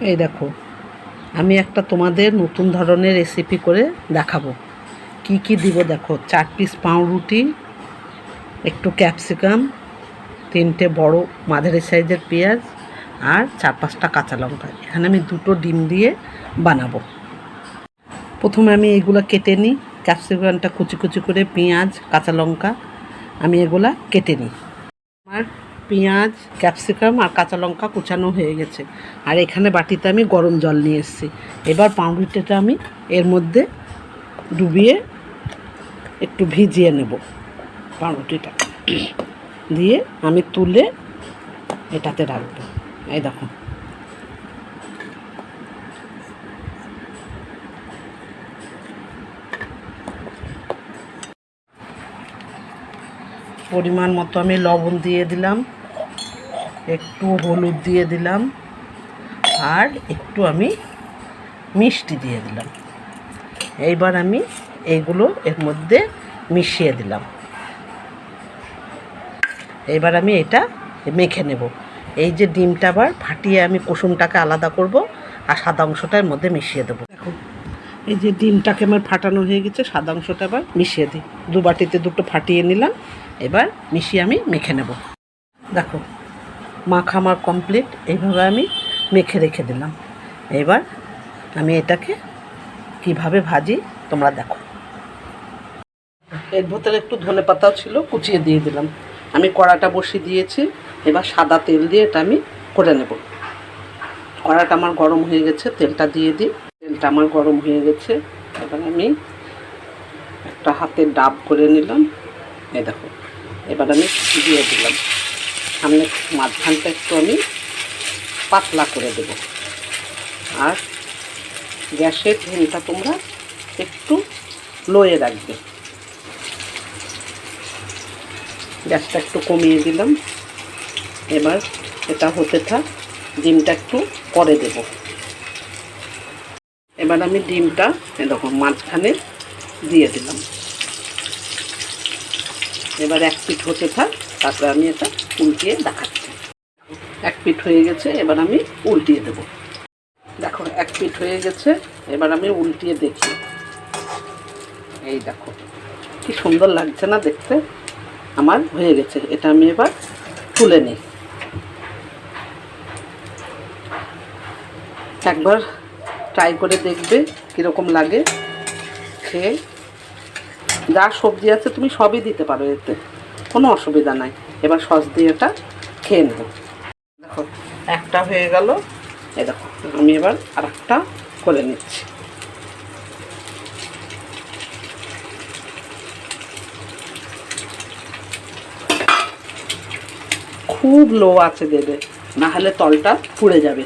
এই দেখো, আমি একটা তোমাদের নতুন ধরনের রেসিপি করে দেখাবো। কি কি দিব দেখো, চার পিস পাউরুটি, একটু ক্যাপসিকাম তিনটে বড় মাঝারি সাইজের পেঁয়াজ, আর চার পাঁচটা কাঁচা লঙ্কা। এখানে আমি দুটো ডিম দিয়ে বানাবো। প্রথমে আমি এগুলো কেটে নিই। ক্যাপসিকামটা কুচি কুচি করে পেঁয়াজ, কাঁচা লঙ্কা, আমি এগুলা কেটে নিই। আমার পেঁয়াজ, ক্যাপসিকাম আর কাঁচা লঙ্কা কুচানো হয়ে গেছে। আর এখানে বাটিতে আমি গরম জল নিয়ে এসেছি। এবার পাউরুটিটা আমি এর মধ্যে ডুবিয়ে একটু ভিজিয়ে নেব পাউরুটিটা। দিয়ে আমি তুলে এটাতে রাখব। এই দেখো। পরিমাণ মতো আমি লবণ দিয়ে দিলাম, একটু হলুদ দিয়ে দিলাম, আর একটু আমি মিষ্টি দিয়ে দিলাম। এইবার আমি এইগুলো এর মধ্যে মিশিয়ে দিলাম। এবার আমি এটা মেখে নেব। এই যে ডিমটা আবার ফাটিয়ে আমি কুসুমটাকে আলাদা করব আর সাদা অংশটা এর মধ্যে মিশিয়ে দেবো। দেখো, এই যে ডিমটাকে আমার ফাটানো হয়ে গেছে, সাদা অংশটা আবার মিশিয়ে দিই। দু বাটিতে দুটো ফাটিয়ে নিলাম। এবার মিশিয়ে আমি মেখে নেব। দেখো মাখা আমার কমপ্লিট এইভাবে আমি মেখে রেখে দিলাম। এবার আমি এটাকে কীভাবে ভাজি তোমরা দেখো। এর ভেতরে একটু ধনে পাতাও ছিল, কুচিয়ে দিয়ে দিলাম। আমি কড়াটা বসিয়ে দিয়েছি, এবার সাদা তেল দিয়ে এটা আমি করে নেব। কড়াটা আমার গরম হয়ে গেছে, তেলটা দিয়ে দিই। তেলটা আমার গরম হয়ে গেছে, এবার আমি একটা হাতে ডাব করে নিলাম। এই দেখো এবার আমি দিয়ে দিলাম। সামনে মাঝখানটা একটু আমি পাতলা করে দেব। আর গ্যাসের ফ্লেমটা তোমরা একটু লোয়ে রাখবে। গ্যাসটা একটু কমিয়ে দিলাম। এবার এটা হতে থাক, ডিমটা একটু পরে দেব। এবার আমি ডিমটা এরকম মাঝখানে দিয়ে দিলাম। এবার এক পিঠ হতে থাক, তারপরে আমি এটা উল্টিয়ে দেখাচ্ছি। এক পিঠ হয়ে গেছে, এবার আমি উল্টিয়ে দেব। দেখো, এক পিঠ হয়ে গেছে, এবার আমি উল্টিয়ে দেখি। এই দেখো, কি সুন্দর লাগছে না দেখতে? আমার হয়ে গেছে, এটা আমি এবার তুলে নিই। একবার ট্রাই করে দেখবে কীরকম লাগে। খেয়ে যা সবজি আছে তুমি সবই দিতে পারো এতে। কোনো অসুবিধা নাই। এবার সস দিয়ে এটা খেয়ে নেব। দেখো, একটা হয়ে গেল। এ দেখো, আমি এবার আর একটা করে নিচ্ছি। খুব লো আছে দেবে, না হলে তলটা পুড়ে যাবে।